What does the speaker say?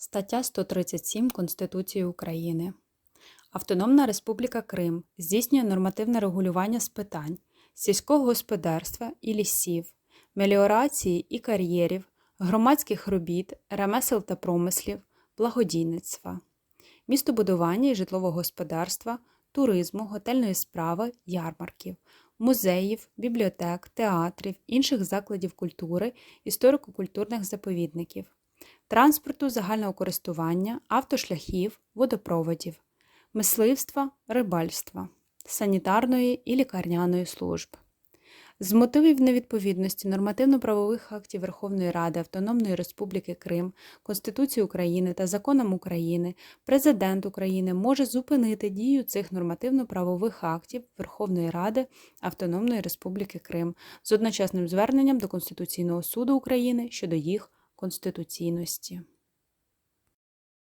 Стаття 137 Конституції України. Автономна Республіка Крим здійснює нормативне регулювання з питань сільського господарства і лісів, меліорації і кар'єрів, громадських робіт, ремесел та промислів, благодійництва, містобудування і житлового господарства, туризму, готельної справи, ярмарків, музеїв, бібліотек, театрів, інших закладів культури, історико-культурних заповідників транспорту загального користування, автошляхів, водопроводів, мисливства, рибальства, санітарної і лікарняної служб. З мотивів невідповідності нормативно-правових актів Верховної Ради Автономної Республіки Крим, Конституції України та законам України Президент України може зупинити дію цих нормативно-правових актів Верховної Ради Автономної Республіки Крим з одночасним зверненням до Конституційного суду України щодо їх конституційності.